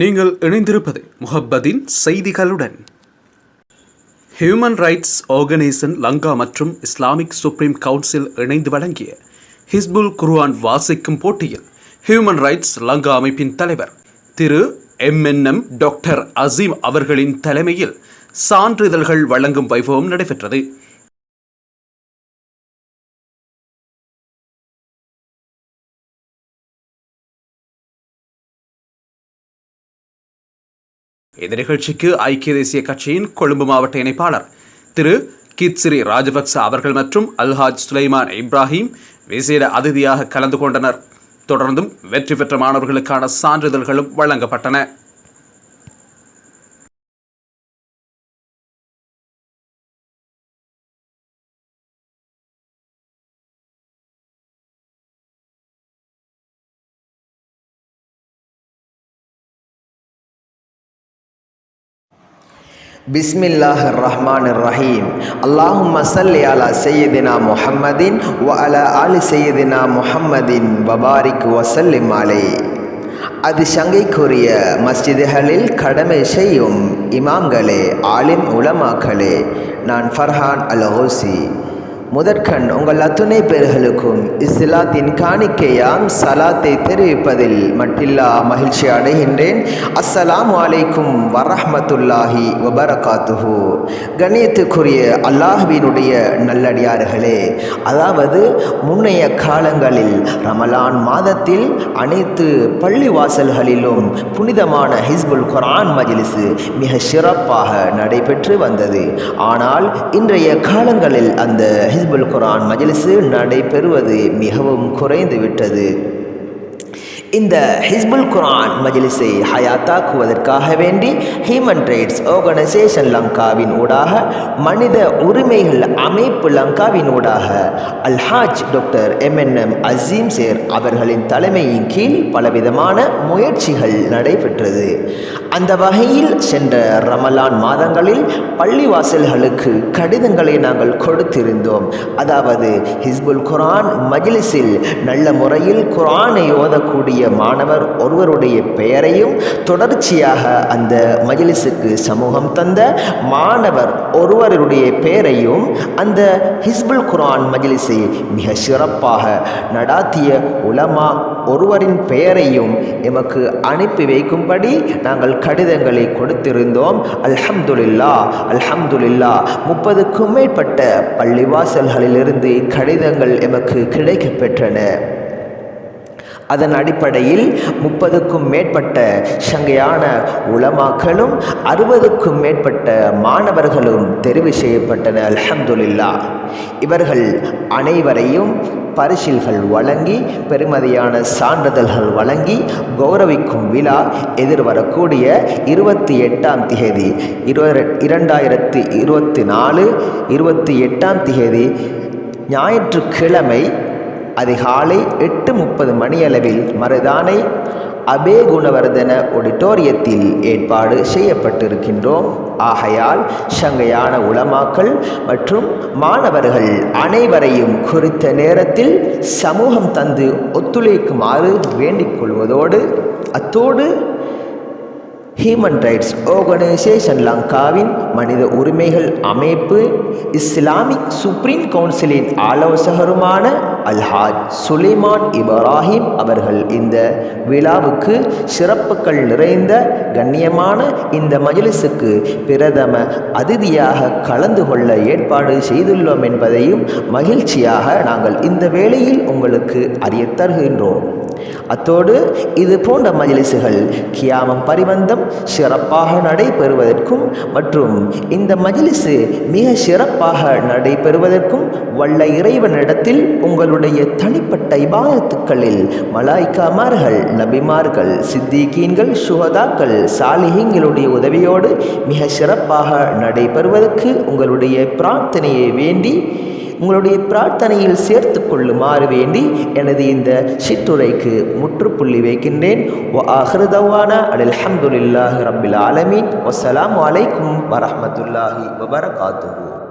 நீங்கள் இணைந்திருப்பது முஹப்பதின் செய்திகளுடன். ஹியூமன் ரைட்ஸ் ஆர்கனைசேஷன் லங்கா மற்றும் இஸ்லாமிக் சுப்ரீம் கவுன்சில் இணைந்து வழங்கிய ஹிஸ்புல் குர்ஆன் வாசிக்கும் போட்டியில் ஹியூமன் ரைட்ஸ் லங்கா அமைப்பின் தலைவர் திரு எம்என்எம் டாக்டர் அசீம் அவர்களின் தலைமையில் சான்றிதழ்கள் வழங்கும் வைபவம் நடைபெற்றது. இந்த நிகழ்ச்சிக்கு ஐக்கிய தேசிய கட்சியின் கொழும்பு மாவட்ட இணைப்பாளர் திரு கித்ஸ்ரி ராஜபக்ச அவர்கள் மற்றும் அல்ஹாஜ் சுலைமான் இப்ராஹிம் விசேட அதிதியாக கலந்து கொண்டனர். தொடர்ந்தும் வெற்றி பெற்ற மாணவர்களுக்கான சான்றிதழ்களும் வழங்கப்பட்டன. பிஸ்மில்லாஹ் ரஹ்மான் ரஹீம் அல்லாஹும் மசல்லி அலா சையதினா முஹம்மதின் வ அலா அலி சையதினா முஹம்மதின் பபாரிக் வசல்லிம் அலை அது சங்கைக்குரிய மஸ்ஜிதுகளில் கடமை செய்யும் இமாம்களே ஆலிம் உலமாக்களே நான் ஃபர்ஹான் அல் ஹோசி முதற்கண் உங்கள் அத்துணை பேர்களுக்கும் இஸ்லாத்தின் காணிக்கையாம் சலாத்தை தெரிவிப்பதில் மட்டில்லா மகிழ்ச்சி அடைகின்றேன். அஸ்ஸலாம் வலைக்கும் வரஹமத்துல்லாஹி வபரகாத்துஹு. கண்ணியத்துக்குரிய அல்லாஹ்வினுடைய நல்லடியார்களே அதாவது முன்னைய காலங்களில் ரமலான் மாதத்தில் அனைத்து பள்ளிவாசல்களிலும் புனிதமான ஹிஸ்புல் குரான் மஜிலிசு மிக சிறப்பாக நடைபெற்று வந்தது. ஆனால் இன்றைய காலங்களில் அந்த ஹிஸ்புல் குரான் மஜிலிசு நடைபெறுவது மிகவும் குறைந்து விட்டது இந்த ஹிஸ்புல் குரான் மஜ்லிஸை ஹயாத்தாக்குவதற்காக வேண்டி ஹியூமன் ரைட்ஸ் ஆர்கனைசேஷன் லங்காவின் ஊடாக மனித உரிமைகள் அமைப்பு லங்காவின் ஊடாக அல்ஹாஜ் டாக்டர் எம்என்எம் அசீம் சேர் அவர்களின் தலைமையின் கீழ் பலவிதமான முயற்சிகள் நடைபெற்றது. அந்த வகையில் சென்ற ரமலான் மாதங்களில் பள்ளிவாசல்களுக்கு கடிதங்களை நாங்கள் கொடுத்திருந்தோம். அதாவது ஹிஸ்புல் குரான் மஜ்லிஸில் நல்ல முறையில் குரானை ஓதக்கூடிய மாணவர் ஒருவருடைய பெயரையும் தொடர்ச்சியாக அந்த மஜ்லிஸுக்கு சமூகம் தந்த மாணவர் ஒருவருடைய பெயரையும் அந்த ஹிஸ்புல் குரான் மஜ்லிஸை மிக சிறப்பாக நடாத்திய உலமா ஒருவரின் பெயரையும் எமக்கு அனுப்பி வைக்கும்படி நாங்கள் கடிதங்களை கொடுத்திருந்தோம். அல்ஹம்துலில்லா அல்ஹம்துலில்லா முப்பதுக்கும் மேற்பட்ட பள்ளிவாசல்களிலிருந்து கடிதங்கள் எமக்கு கிடைக்கப்பெற்றன. அதன் அடிப்படையில் முப்பதுக்கும் மேற்பட்ட சங்கையான உளமாக்களும் அறுபதுக்கும் மேற்பட்ட மாணவர்களும் தெரிவு செய்யப்பட்டன. அல்ஹம்துலில்லா இவர்கள் அனைவரையும் பரிசில்கள் வழங்கி பெருமதியான சான்றிதழ்கள் வழங்கி கௌரவிக்கும் விழா எதிர்வரக்கூடிய இருபத்தி எட்டாம் திகதி இரு இரண்டாயிரத்தி இருபத்தி நாலு இருபத்தி எட்டாம் திகதி ஞாயிற்றுக்கிழமை அதிகாலை எட்டு முப்பது மணியளவில் மருதானை அபே குணவர்தன ஒடிட்டோரியத்தில் ஏற்பாடு செய்யப்பட்டிருக்கின்றோம். ஆகையால் சங்கையான உளமாக்கல் மற்றும் மாணவர்கள் அனைவரையும் குறித்த நேரத்தில் சமூகம் தந்து ஒத்துழைக்குமாறு வேண்டிக் கொள்வதோடு அத்தோடு ஹியூமன் ரைட்ஸ் ஆர்கனைசேஷன் லங்காவின் மனித உரிமைகள் அமைப்பு இஸ்லாமிக் சுப்ரீம் கவுன்சிலின் ஆலோசகருமான அல்ஹாஜ் சுலைமான் இப்ராஹிம் அவர்கள் இந்த விழாவுக்கு சிறப்புகள் நிறைந்த கண்ணியமான இந்த மஜ்லிஸுக்கு பிரதம அதிதியாக கலந்து கொள்ள ஏற்பாடு செய்துள்ளோம் என்பதையும் மகிழ்ச்சியாக நாங்கள் இந்த வேளையில் உங்களுக்கு அறிய தருகின்றோம் அத்தோடு இது போன்ற மஜிலிசுகள் கியாமம் பரிவந்தம் சிறப்பாக நடைபெறுவதற்கும் மற்றும் இந்த மஜிலிசு மிக சிறப்பாக நடைபெறுவதற்கும் வல்ல இறைவனிடத்தில் உங்களுடைய தனிப்பட்ட இபாதத்துக்களில் மலாய்க்காமார்கள் நபிமார்கள் சித்திகீன்கள் சுகதாக்கள் சாலிஹிங்களுடைய உதவியோடு மிக சிறப்பாக நடைபெறுவதற்கு உங்களுடைய பிரார்த்தனையை வேண்டி உங்களுடைய பிரார்த்தனையில் சேர்த்து கொள்ளுமாறு வேண்டி எனது இந்த சிற்றுரைக்கு முற்றுப்புள்ளி வைக்கின்றேன். ஓ ஆஹ்ருதவான அல்ஹம்துலில்லாஹி ரப்பில் ஆலமீன். வஸ்ஸலாமு அலைக்கும் வரஹ்மத்துல்லாஹி வபரகாத்துஹு.